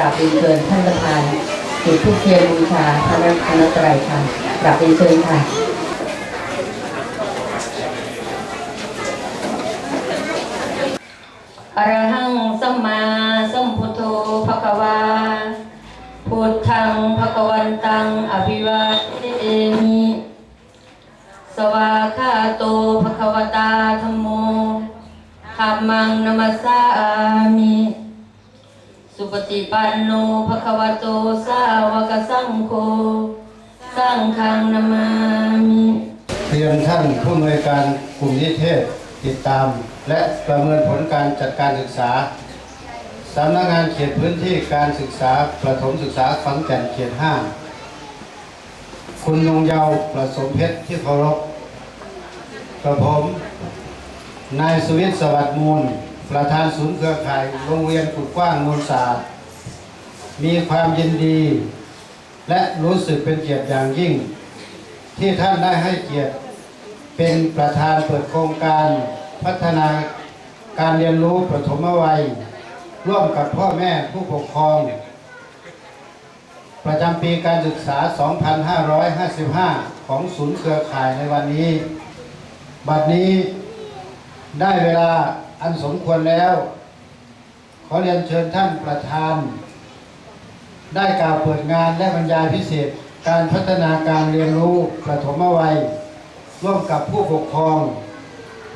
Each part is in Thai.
ราบเรียนเชิญท่านประธานจุดทูปเทียนบูชาพระรัตนตรัยค่ะกราบเรียนเชิญค่ะอรหังสัมมาสัมพุทโธภควาพุทธังภควันตังอภิวาเทมิสวาคาโตภควตาธรรมโมธรรมังนมัสสามิ สุปฏิปันโนภควโตสาวกสังโฆสังฆังนามามิเรียนท่านผู้อำนวยการกลุ่มนิเทศติดตาม และประเมินผลการจัดการศึกษาสำนักงานเขตพื้นที่การศึกษาประถมศึกษาขอนแก่นเขตห้าคุณนงเยาวประสมเพชรที่เคารพกระผม นายสุวิทย์สวัสดิ์มูล ประธานศูนย์เครือข่ายโรงเรียนกุดกว้างมูลศาสตร์ มีความยินดี และรู้สึกเป็นเกียรติอย่างยิ่ง ที่ท่านได้ให้เกียรติเป็นประธานเปิดโครงการพัฒนาการเรียนรู้ประถมวัย ร่วมกับพ่อแม่ผู้ปกครอง ประจำปีการศึกษา 2555 ของศูนย์เครือข่ายในวันนี้ บัดนี้ได้เวลา อันสมควรแล้ว ขอเรียนเชิญท่านประธาน ได้กล่าวเปิดงานและบรรยายพิเศษ การพัฒนาการเรียนรู้ประถมวัย ร่วมกับผู้ปกครอง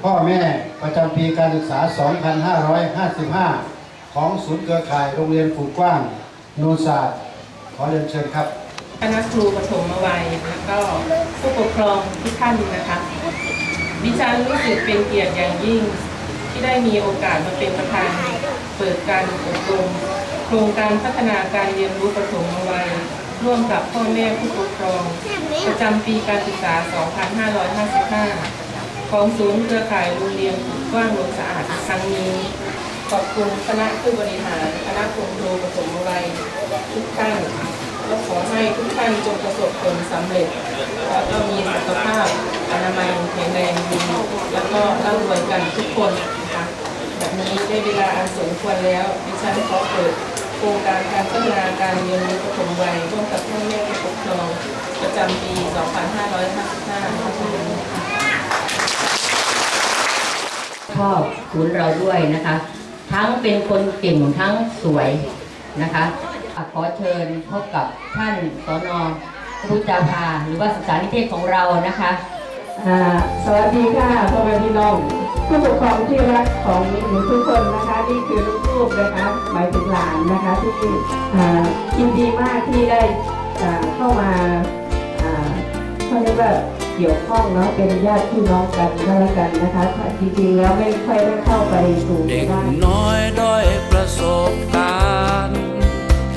พ่อแม่ประจำปีการศึกษา 2555 ของศูนย์เครือข่ายโรงเรียนฝูกกว้างโนนศาสตร์ ขอเรียนเชิญครับคณะครูปฐมวัยแล้วก็ผู้ปกครองทุกท่านนะคะดิฉันรู้สึกเป็นเกียรติอย่างยิ่ง ที่ได้มีโอกาสมาเป็นประธาน เปิดการอบรมโครงการพัฒนาการเรียนรู้ปฐมวัยร่วมกับพ่อแม่ผู้ปกครอง ประจำปีการศึกษา 2555 ของศูนย์เครือข่ายโรงเรียนกว้างลงสะอาดครั้งนี้ ขอบคุณคณะผู้บริหารคณะคุณครูปฐมวัยทุกท่านก็ขอให้ทุกท่านจงประสบผลสำเร็จแล้วก็มีสุขภาพอนามัยแข็งแรงดีแล้วก็ร่ำรวยกันทุกคน นี้ได้เวลาอันสมควรแล้วดิฉันขอเปิดโครงการการพัฒนาการเรียนรู้ปฐมวัยร่วมกับพ่อแม่ผู้ปกครองประจำปี 2555ขอบคุณค่อบศูนย์เราด้วยนะคะ ทั้งเป็นคนเก่งทั้งสวยนะคะ ขอเชิญพบกับท่านสนพุทธาภาหรือว่าศึกษานิเทศของเรานะคะ สวัสดีค่ะพ่อแม่พี่น้อง ผู้ปกครองที่รักของหนูทุกคนนะคะนี่คือลูกๆนะคะหมายถึงหลานนะคะที่อ่ายินดีมากที่ได้อ่าเข้ามาอ่าเขาเรียกว่าเกี่ยวข้องเนาะเป็นญาติพี่น้องกันก็แล้วกันนะคะจริงๆแล้วไม่ค่อยได้เข้าไปสู่เด็กนน้อยด้อยประสบการณ์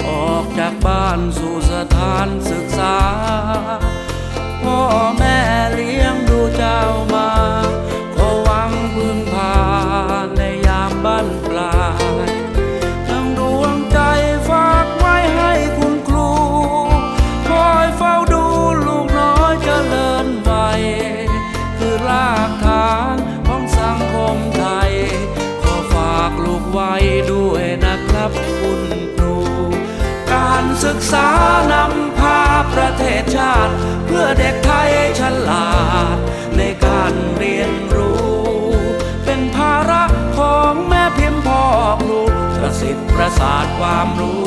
ออกจากบ้านสู่สถานศึกษาพ่อแม่เลี้ยง ไว้ด้วยนะครับคุณครู การศึกษานำพาประเทศชาติ เพื่อเด็กไทยฉลาด ในการเรียนรู้ เป็นภาระของแม่พิมพ์พ่อครูประสิทธิ์ประสาทความรู้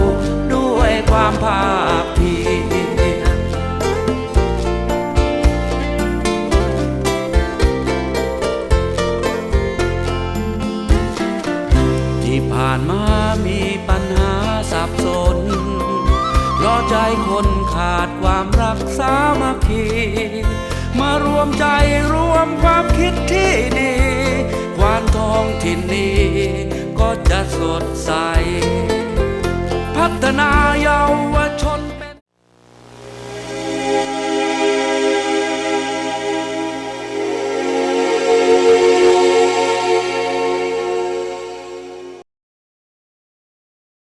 ด้วยความภาคานมามีปัญหาสับสนเพราะใจคนขาดความรักสามัคคี มารวมใจรวมความคิดที่ดีควานทองถิ่นนี้ก็จะสดใส พัฒนาเยาว